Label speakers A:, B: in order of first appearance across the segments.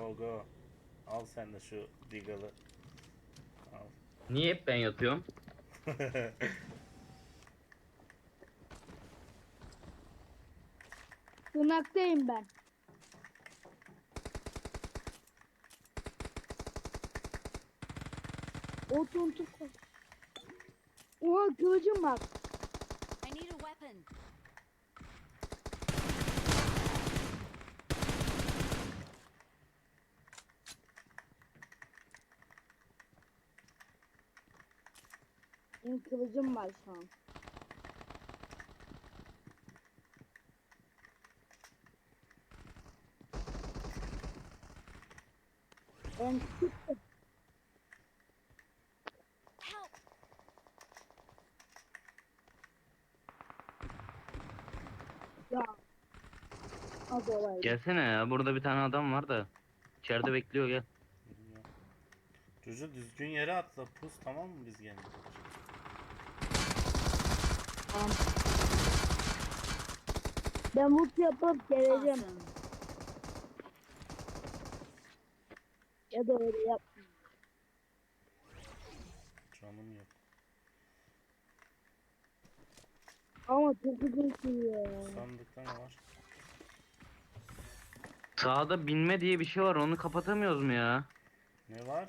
A: Go go. Al sen de şu Deagle'ı. Al.
B: Niye hep ben yatıyorum?
C: Tırnaktayım ben. O tontuk. Oha kılıcım var.
D: I need a weapon.
C: Benim kılıcım var şu an. Ben
D: Help!
C: ya. Olay.
B: Gelsene ya burada bir tane adam var da. İçeride bekliyor gel.
A: Çocuğu düzgün yere atla pus tamam mı biz gelince?
C: Tamam. Ben loot yapıp geleceğim.
D: Awesome.
C: Ya da öyle yap.
A: Canım yok.
C: Ama çok uzun sürüyor ya.
A: Sandıkta ne var?
B: Sağda binme diye bir şey var onu kapatamıyoruz mu ya?
A: Ne var?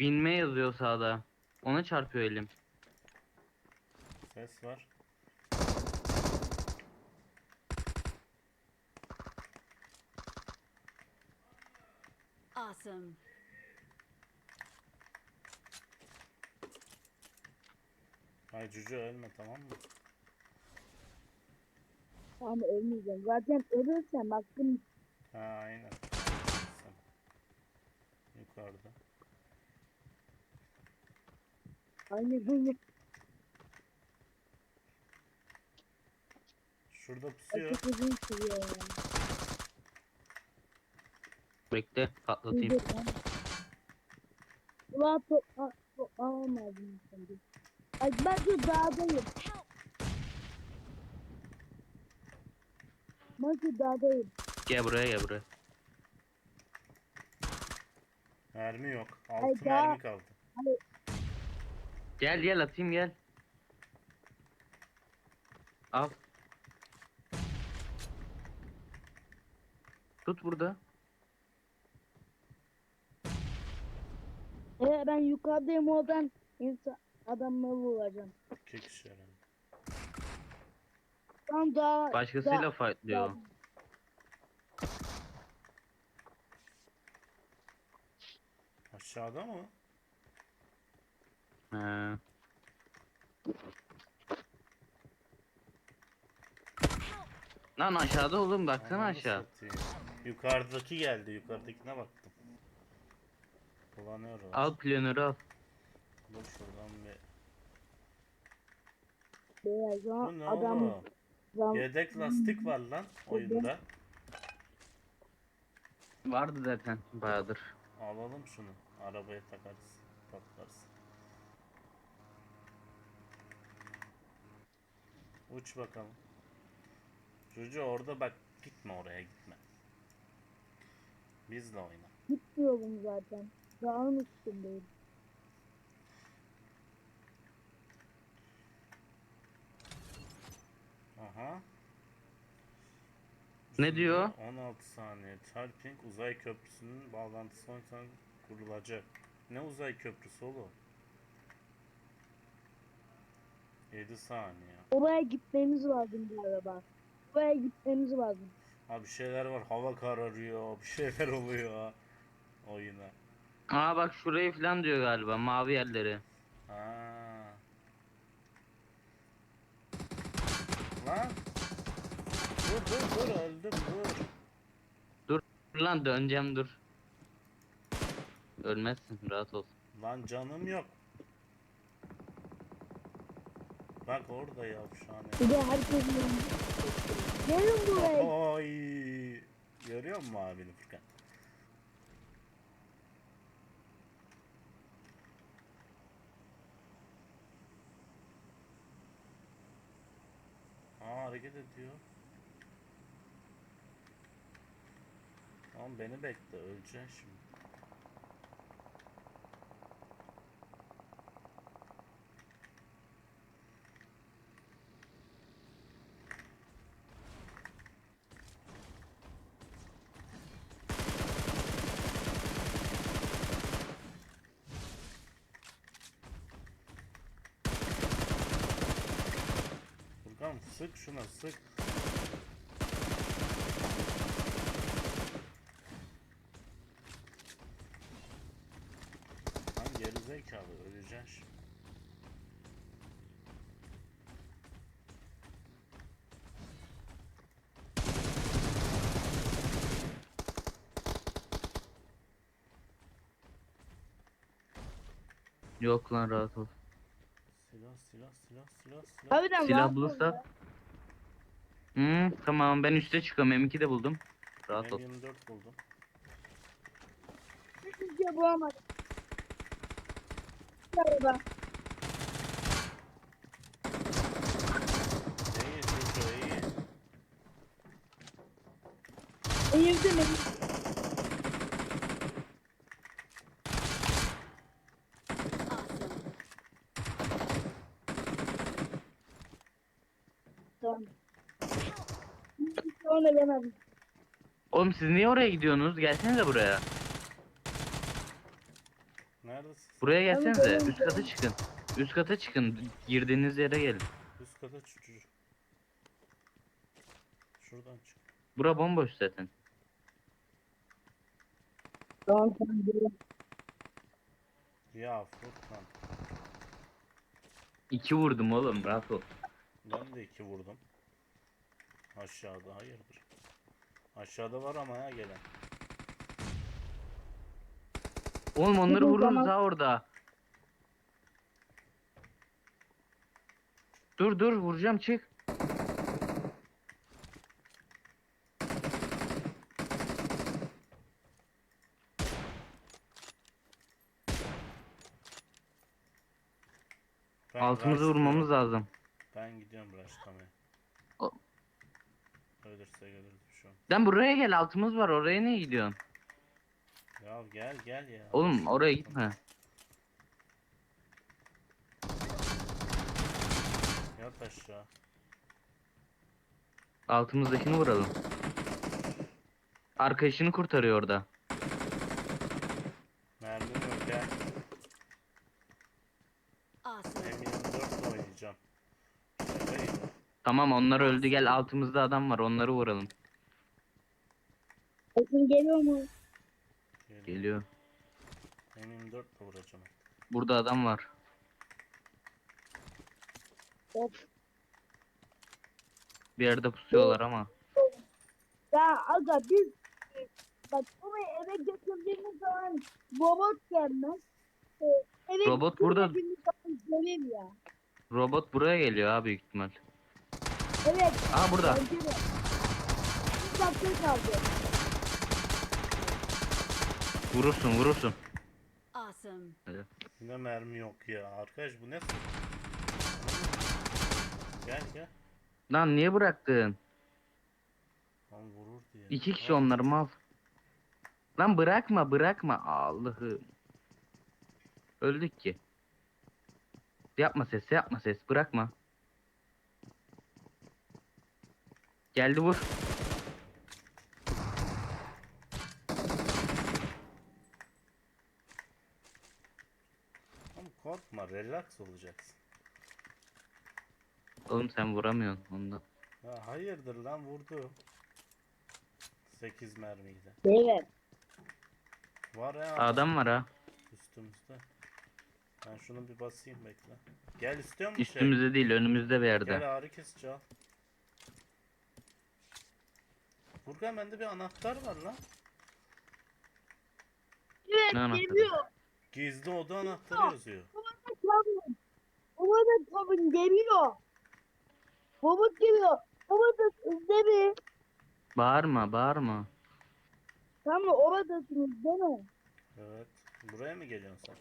B: Binme yazıyor sağda. Ona çarpıyor elim.
A: Ses var.
D: Awesome.
A: Ay cüce ölme tamam mı?
C: Tamam ölmeyeceğim. Zaten ölürsem hakkım
A: Ha aynen. Sen. Yukarıda.
C: aynı
A: Şurada pusuyor.
C: çok uzun sürüyor ya.
B: Bekle patlatayım.
C: Ulan top, a, top alamadım şimdi. Ay ben şu dağdayım. Ben şu dağdayım.
B: Gel buraya gel buraya.
A: Mermi yok.
C: Ay,
A: Altı
C: daha-
A: mermi kaldı.
B: Gel gel atayım gel. Al. Tut burada.
C: Ee, ben yukarıdayım oradan insan adamları vuracağım.
A: Kişi herhalde.
C: Tam daha
B: Başkasıyla
C: daha-
B: fightlıyor.
C: daha-
A: Aşağıda mı?
B: He. Lan aşağıda oğlum baksana
A: Ananı
B: aşağı.
A: satayım. Yukarıdaki geldi. Yukarıdakine baktım. Dolanıyor o.
B: Al planörü al.
A: Dur şuradan bir.
C: Beyaz
A: Bu
C: ama
A: ne
C: adam
A: oğlum?
C: zam-
A: Yedek lastik var lan oyunda.
B: Vardı zaten bayağıdır.
A: Alalım şunu. Arabaya takarız. Patlarız. Uç bakalım. Çocuğu orada bak gitme oraya gitme. Bizle oyna.
C: gitmiyorum zaten. Dağın üstündeyim.
A: Aha.
B: Ne diyor?
A: 16 saniye. Charping uzay köprüsünün bağlantısı sonra kurulacak. Ne uzay köprüsü oğlum? 7 saniye.
C: Oraya gitmemiz lazım bu araba. Oraya gitmemiz lazım.
A: Ha bir şeyler var. Hava kararıyor. Bir şeyler oluyor. Oyuna.
B: Aa bak şurayı falan diyor galiba mavi yerleri.
A: Ha. Lan. Dur dur dur öldüm dur.
B: Dur lan döneceğim dur. Ölmezsin rahat ol.
A: Lan canım yok. Bak orada yavşane.
C: Bir de herkesin yanında. Gelin buraya.
A: Oy. Görüyor musun abini Furkan? Aa hareket ediyor. Tamam beni bekle öleceksin şimdi. Furkan sık şuna sık. Lan gerizekalı öleceksin şimdi.
B: Yok lan rahat ol.
A: Silah silah silah silah silah.
C: Harbiden
B: Silah
C: ya.
B: Hmm, tamam ben üste çıkıyorum. M2 de buldum. Rahat ol.
A: Ben 24 buldum.
C: Hiçbir şey bulamadım. Araba.
A: İyi Türkçe iyi.
C: Eğildi mi?
D: Awesome.
C: Sonra demedim.
B: Oğlum siz niye oraya gidiyorsunuz? Gelsenize buraya.
A: Neredesin?
B: Buraya gelsenize. Üst kata çıkın. Üst kata çıkın. Girdiğiniz yere gelin.
A: Üst kata çık. Şuradan çık.
B: Bura bomboş zaten.
C: Tamam tamam.
A: Ya Furkan.
B: İki vurdum oğlum. Rahat ol.
A: Ben de iki vurdum. Aşağıda hayırdır. Aşağıda var ama ya gelen.
B: Oğlum onları vururuz ha orada. Dur dur vuracağım çık.
A: Ben
B: Altımızı vurmamız lazım.
A: Ben gidiyorum rushlamaya. Ölürse bir şey olmaz.
B: Sen buraya gel altımız var oraya niye gidiyorsun?
A: Ya gel gel ya.
B: Oğlum oraya gitme.
A: Yat aşağı.
B: Altımızdakini vuralım. Arkadaşını kurtarıyor orada.
A: Mermi yok gel.
D: Awesome.
A: M24 oynayacağım. Şaka gibi.
B: Tamam onlar öldü gel altımızda adam var onları vuralım.
C: Sesin geliyor mu?
A: Geliyor.
B: Geliyor.
A: M24 ile vuracağım.
B: Burada adam var.
C: Hop.
B: Bir yerde pusuyorlar ama.
C: Ya aga biz bak buraya eve götürdüğümüz zaman robot gelmez. Ee, eve
B: Robot burada.
C: götürdüğümüz zaman gelir ya.
B: Robot buraya geliyor abi büyük ihtimal.
C: Evet.
B: Aa burada.
C: Bence de. Bir dakika kaldı.
B: Vurursun vurursun.
D: Awesome.
A: Yine mermi yok ya. Arkadaş bu ne? Gel gel.
B: Lan niye bıraktın?
A: Lan vurur diye.
B: İki kişi
A: Al.
B: onlar mal. Lan bırakma bırakma Allah'ım. Öldük ki. Yapma ses yapma ses bırakma. Geldi vur.
A: Oğlum korkma relax olacaksın.
B: Oğlum sen vuramıyorsun ondan.
A: Ya hayırdır lan vurdu. 8 mermiyle.
C: Evet.
A: Var ya
B: Adam var ha.
A: üstümüzde. Ben şunu bir basayım bekle. Gel istiyor musun şey?
B: Üstümüzde değil önümüzde bir yerde.
A: Gel ağrı kesici al. Furkan bende bir anahtar var lan.
C: Evet
B: Ne anahtarı?
C: geliyor.
A: Gizli oda anahtarı yazıyor.
C: Babada kabın. Babada kabın geliyor. Robot geliyor. Babada sizde mi?
B: Bağırma bağırma.
C: Tamam oradasınız değil mi?
A: Evet. Buraya mı geliyorsun sen?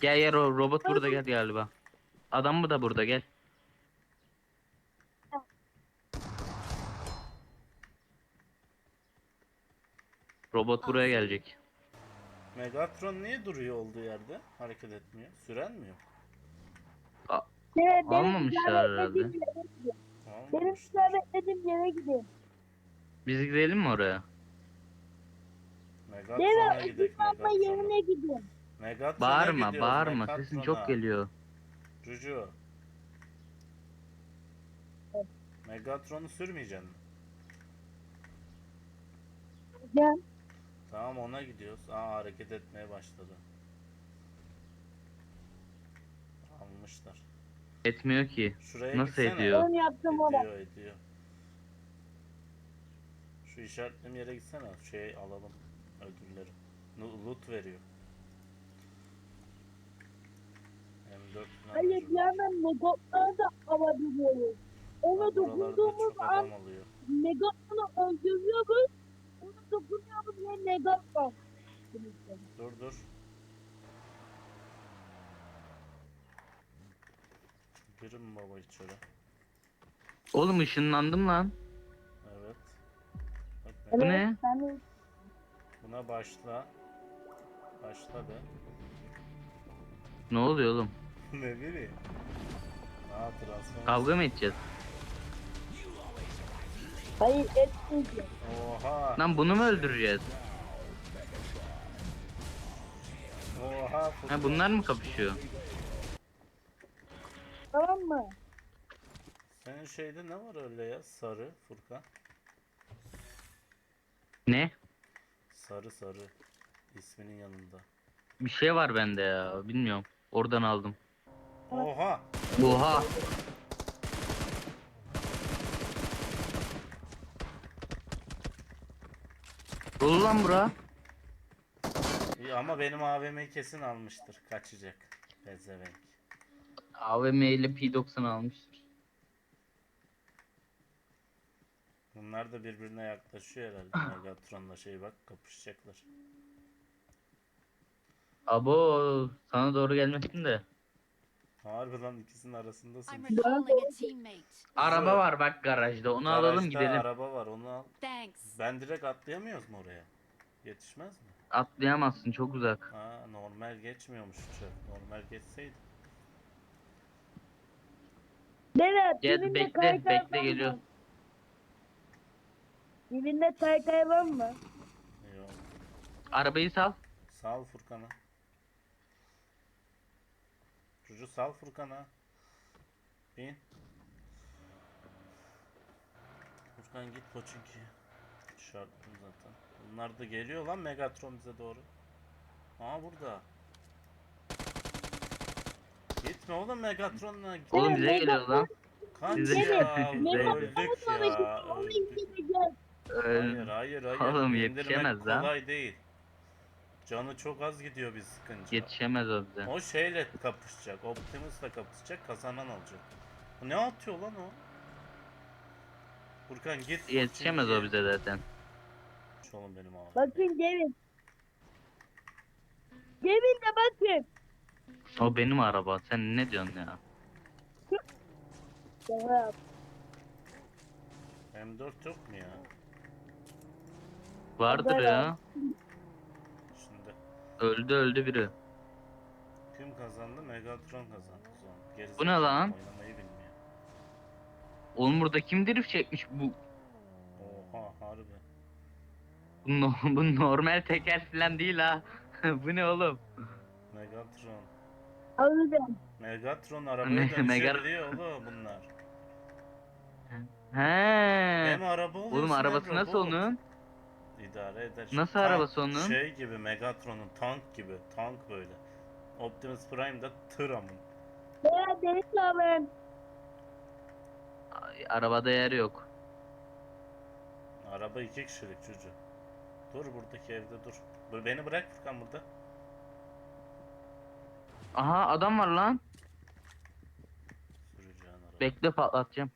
B: Gel gel o robot burada gel galiba. Adam mı da burada gel. Robot buraya gelecek.
A: Megatron niye duruyor olduğu yerde? Hareket etmiyor. Süren mi yok?
C: Evet, benim
B: Almamışlar herhalde.
C: yere gideyim.
A: Tamam.
C: Benim işaretlediğim yere gideyim.
B: Biz gidelim mi oraya?
A: Megatron'a
C: Deve
A: gidelim. Megatron'a.
C: yerine gideyim.
A: Megatron'a
B: Bağırma
A: gidiyoruz,
B: bağırma sesin
A: Megatron'a.
B: çok geliyor.
A: Cucu. Megatron'u sürmeyeceksin mi?
C: Gel.
A: Tamam ona gidiyoruz. Aa hareket etmeye başladı. Almışlar.
B: Etmiyor ki.
A: Şuraya
B: Nasıl
A: gitsene.
B: ediyor?
C: Ben yaptım ona.
A: Ediyor ediyor. Şu işaretlediğim yere gitsene. Şey alalım. Ödülleri. Nu- Loot veriyor. M4 falan
C: Hayır yandan megotları da alabiliyoruz. Ona dokunduğumuz an megatonu öldürüyoruz. Ona dokunuyoruz ve megaton.
A: Dur dur. Girin baba içeri.
B: Oğlum ışınlandım lan.
A: Evet. Bak
B: Bu
A: ne?
B: ne?
C: Ben de
A: Buna başla. Başla be.
B: Ne oluyor oğlum?
A: ne bileyim. Aa transform.
B: Kavga mı edeceğiz?
C: Hayır etmeyeceğim.
A: Oha.
B: Lan bunu mu öldüreceğiz? Ha bunlar mı kapışıyor?
C: Tamam mı?
A: Senin şeyde ne var öyle ya? Sarı Furkan.
B: Ne?
A: Sarı sarı. İsminin yanında.
B: Bir şey var bende ya. Bilmiyorum. Oradan aldım.
A: Oha.
B: Oha. Dolu lan bura.
A: Ama benim AVM'yi kesin almıştır. Kaçacak. Pezevenk.
B: AVM ile P90 almıştır.
A: Bunlar da birbirine yaklaşıyor herhalde. Megatron'la şey bak kapışacaklar.
B: Abo sana doğru gelmesin de.
A: Harbiden ikisinin arasındasın.
D: I'm recalling a teammate.
B: Araba var bak garajda. Onu alalım
A: Garajda
B: gidelim.
A: araba var onu al.
D: Thanks.
A: Ben direkt atlayamıyoruz mu oraya? Yetişmez mi?
B: Atlayamazsın çok uzak.
A: Ha normal geçmiyormuş uçak. Normal geçseydi.
C: Evet.
B: Gel,
C: dibinde
B: bekle,
C: kaykay
B: bekle,
C: var mı?
B: geliyor.
C: Dibinde kaykay var mı?
A: Yok.
B: Arabayı sal.
A: Sal Furkan'a. Çocuğu sal Furkan'a. Bin. Furkan git Poçinki'ye. Şartım zaten. Bunlar da geliyor lan Megatron bize doğru. Aa burada. Gitme oğlum Megatron'la. Git.
B: Oğlum bize geliyor lan.
A: Kaç
B: bize-
A: ya.
B: bize-
A: Öldük ya. Öldük. Hayır hayır hayır.
B: Oğlum
A: İndirmek
B: yetişemez lan.
A: kolay değil. Canı çok az gidiyor biz sıkınca.
B: Yetişemez o bize.
A: O şeyle kapışacak. Optimus'la kapışacak. Kazanan alacak. Bu ne atıyor lan o? Furkan git.
B: Yetişemez o bize zaten.
A: Oğlum benim abi.
C: Bakın Devin. Devin de bakın.
B: O benim araba. Sen ne diyorsun ya?
C: Evet.
A: M4 yok mu ya?
B: Vardır ya.
A: Şimdi
B: Öldü öldü biri.
A: kim kazandı? Megatron kazandı. o zaman. Gerisi
B: Bu ne lan?
A: Bilmiyor.
B: Oğlum burada kim drift çekmiş bu?
A: Oha harbi.
B: Bu, no- bu normal teker falan değil ha. bu ne oğlum?
A: Megatron.
C: Alacağım.
A: Megatron arabaya
B: Me-
A: dönüşebiliyor oğlum bunlar.
B: He.
A: Hem araba oluyorsun
B: Oğlum
A: hem
B: arabası nasıl
A: robot.
B: onun?
A: İdare eder.
B: Nasıl
A: Tank-
B: arabası onun?
A: Şey gibi Megatron'un tank gibi. Tank böyle. Optimus Prime'da tır amın.
C: Veya Deniz abi.
B: Arabada yer yok.
A: Araba iki kişilik çocuğu. Dur buradaki evde dur. Dur beni bırak Furkan burada.
B: Aha adam var lan.
A: Süreceğin araba.
B: Bekle patlatacağım.